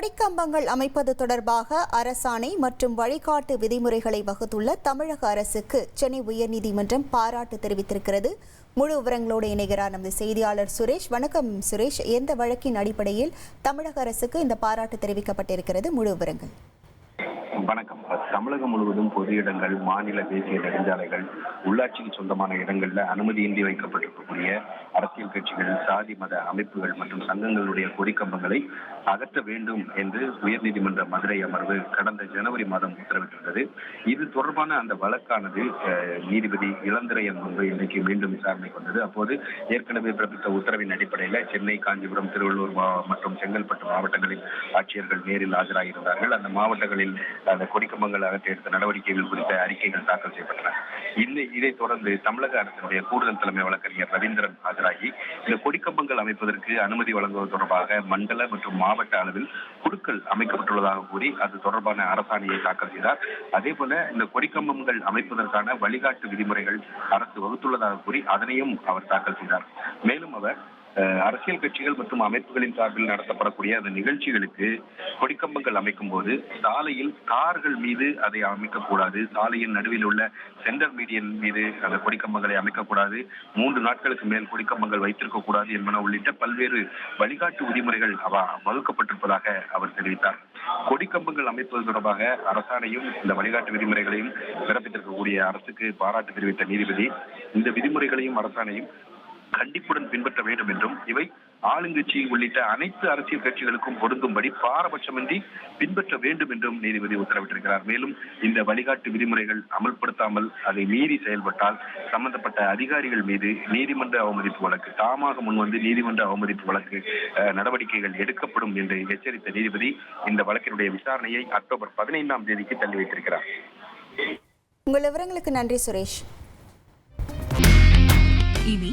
கொடிக்கம்பங்கள் அமைப்பது தொடர்பாக அரசாணை மற்றும் வழிகாட்டு விதிமுறைகளை வகுத்துள்ள தமிழக அரசுக்கு சென்னை உயர்நீதிமன்றம் பாராட்டு தெரிவித்திருக்கிறது. முழு விவரங்களோடு இணைகிறார் நமது செய்தியாளர் சுரேஷ். வணக்கம் சுரேஷ். எந்த வழக்கின் அடிப்படையில் தமிழக அரசுக்கு இந்த பாராட்டு தெரிவிக்கப்பட்டிருக்கிறது? முழு விவரங்கள். வணக்கம் தமிழகம் முழுவதும் பொது இடங்கள் மாநில தேசிய நெடுஞ்சாலைகள் உள்ளாட்சிக்கு சொந்தமான இடங்கள்ல அனுமதியின்றி வைக்கப்பட்டிருக்கக்கூடிய அரசியல் கட்சிகள் சாதி மத அமைப்புகள் மற்றும் சங்கங்களுடைய கொடிக்கம்பங்களை அகற்ற வேண்டும் என்று உயர்நீதிமன்ற மதுரை அமர்வு கடந்த ஜனவரி மாதம் உத்தரவிட்டிருந்தது. இது தொடர்பான அந்த வழக்கானது நீதிபதி இளந்திரையன் முன்பு இன்றைக்கு மீண்டும் விசாரணைக்கு வந்தது அப்போது ஏற்கனவே பிறப்பித்த உத்தரவின் அடிப்படையில் சென்னை காஞ்சிபுரம் திருவள்ளூர் மற்றும் செங்கல்பட்டு மாவட்டங்களில் ஆட்சியர்கள் நேரில் ஆஜராகியிருந்தார்கள் அந்த மாவட்டங்களில் அந்த கொடிக்கம்பங்கள் அகற்றி எடுத்த நடவடிக்கைகள் குறித்த அறிக்கைகள் தாக்கல் செய்யப்பட்டன. இந்த இதைத் தொடர்ந்து தமிழக அரசினுடைய கூடுதல் தலைமை வழக்கறிஞர் ரவீந்திரன் ஆஜராகி இந்த கொடிக்கம்பங்கள் அமைப்பதற்கு அனுமதி வழங்குவது தொடர்பாக மண்டல மற்றும் மாவட்ட அளவில் குழுக்கள் அமைக்கப்பட்டுள்ளதாக கூறி அது தொடர்பான அரசாணையை தாக்கல் செய்தார். அதே போல இந்த கொடிக்கம்பங்கள் அமைப்பதற்கான வழிகாட்டு விதிமுறைகள் அரசு வகுத்துள்ளதாக கூறி அதனையும் அவர் தாக்கல் செய்தார். மேலும் அவர் அரசியல் கட்சிகள் மற்றும் அமைப்புகளின் சார்பில் நடத்தப்படக்கூடிய அந்த நிகழ்ச்சிகளுக்கு கொடிக்கம்பங்கள் அமைக்கும் போது சாலையில் கார்கள் மீது அதை அமைக்கக்கூடாது. சாலையின் நடுவில் உள்ள சென்டர் மீடியன் மீது அந்த கொடிக்கம்பங்களை அமைக்கக்கூடாது. மூன்று நாட்களுக்கு மேல் கொடிக்கம்பங்கள் வைத்திருக்க கூடாது என்பன உள்ளிட்ட பல்வேறு வழிகாட்டு விதிமுறைகள் அவ வகுக்கப்பட்டிருப்பதாக அவர் தெரிவித்தார். கொடிக்கம்பங்கள் அமைப்பது தொடர்பாக அரசாணையும் இந்த வழிகாட்டு விதிமுறைகளையும் பிறப்பித்திருக்கக்கூடிய அரசுக்கு பாராட்டு தெரிவித்த நீதிபதி இந்த விதிமுறைகளையும் அரசாணையும் கண்டிப்புடன் பின்பற்ற வேண்டும் என்றும் இவை ஆளுங்கட்சி உள்ளிட்ட அனைத்து அரசியல் கட்சிகளுக்கும் பொருந்தும்படி பாரபட்சமின்றி பின்பற்ற வேண்டும் என்றும் நீதிபதி உத்தரவிட்டிருக்கிறார். மேலும் இந்த வழிகாட்டு விதிமுறைகள் அமல்படுத்தாமல் அதை மீறி செயல்பட்டால் சம்பந்தப்பட்ட அதிகாரிகள் மீது நீதிமன்ற அவமதிப்பு வழக்கு தாமாக முன்வந்து நீதிமன்ற அவமதிப்பு வழக்கு நடவடிக்கைகள் எடுக்கப்படும் என்று எச்சரித்த நீதிபதி இந்த வழக்கினுடைய விசாரணையை அக்டோபர் பதினைந்தாம் தேதிக்கு தள்ளி வைத்திருக்கிறார். உங்கள் விவரங்களுக்கு நன்றி சுரேஷ். இனி